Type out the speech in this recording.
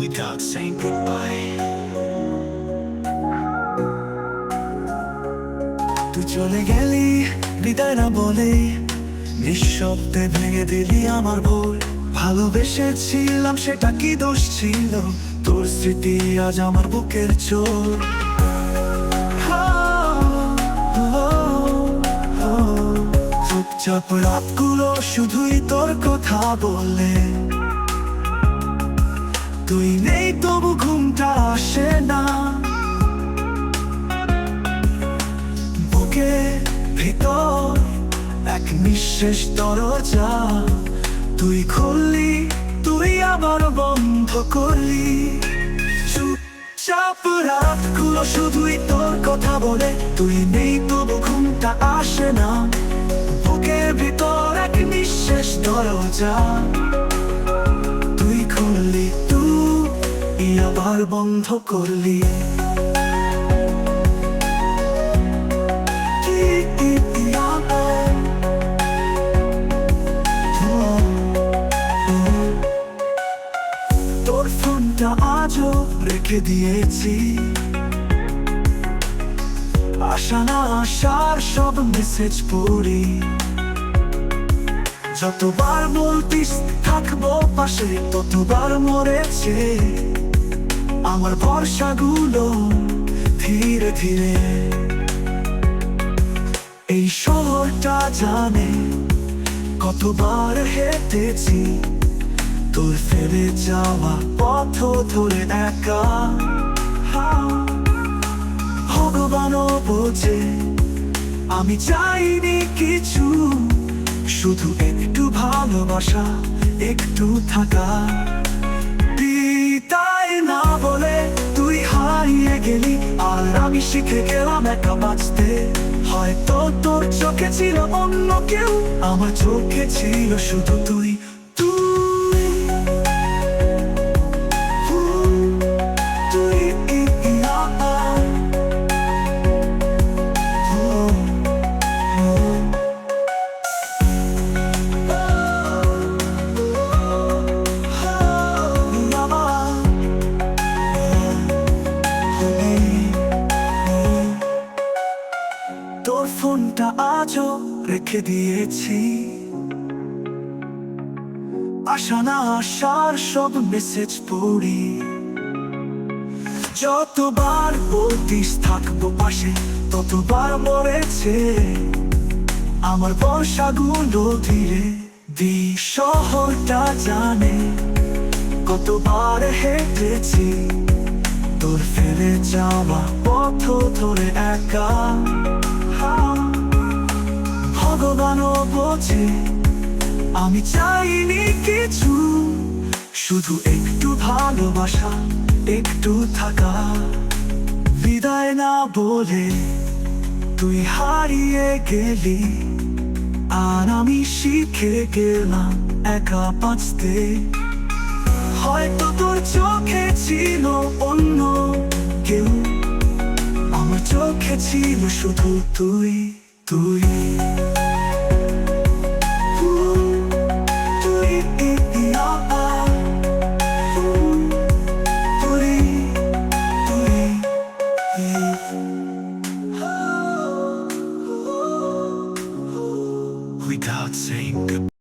without saying goodbye. তুই চলে গেলি, বিদায় না বলে। নিঃশব্দে ভেঙে দিলি আমার ভুল। ভালোবেসেছিলাম, সেটা কি দোষ ছিল? তোর স্মৃতি আজ আমার বুকের চোর চুপচাপ রাতগুলো শুধুই তোর কথা বলে। তুই নেই তবু ঘুমটা আসে না। বুকে ভিতর এক নিঃশেষ দরজা। তুই খুললি, তুই আবার বন্ধ করলি। চুপচাপ রাতগুলো শুধুই তোর কথা বলে। তুই নেই তবু ঘুমটা আসে না। বুকের ভিতর এক নিঃশেষ দরজা। তুই খুললি তুই আবার বন্ধ করলি। তোর ফোনটা আজও রেখে দিয়েছি। আশা না আসার সব মেসেজ পড়ি। যতবার বলতিস, থাকব পাশে, ততবার মরেছে। আমার ভরসাগুলো ধীরে ধীরে এই শহরটা জানে, কতবার হেঁটেছি, তোর ফেলে যাওয়া পথ ধরে একা। ভগবানও বোঝে, আমি চাইনি কিছু, শুধু একটু ভালোবাসা, একটু থাকা। শিখে গেলাম একা বাঁচতে। হয়তো তোর চোখে ছিল অন্য কেউ, আমার চোখে ছিল শুধু তুই। তোর ফোনটা আজও রেখে দিয়েছি। আশা না আসার সব মেসেজ পড়ি। যতবার বলতিস থাকব পাশে, ততবার মরেছে। আমার বর্ষাগুলো ধীরে দি, শহরটা জানে। কতবার হেঁটেছি, তোর ফেলে যাওয়া পথ ধরে একা। ভগবানও বোঝে। আমি চাইনি কিছু, শুধু একটু ভালোবাসা, একটু থাকা। বিদায় না বলে তুই হারিয়ে গেলি, আর আমি শিখে গেলাম একা বাঁচতে। হয়তো তোর চোখে ছিল অন্য কেউ, আমার চোখে ছিল শুধু তুই তুই। without saying goodbye.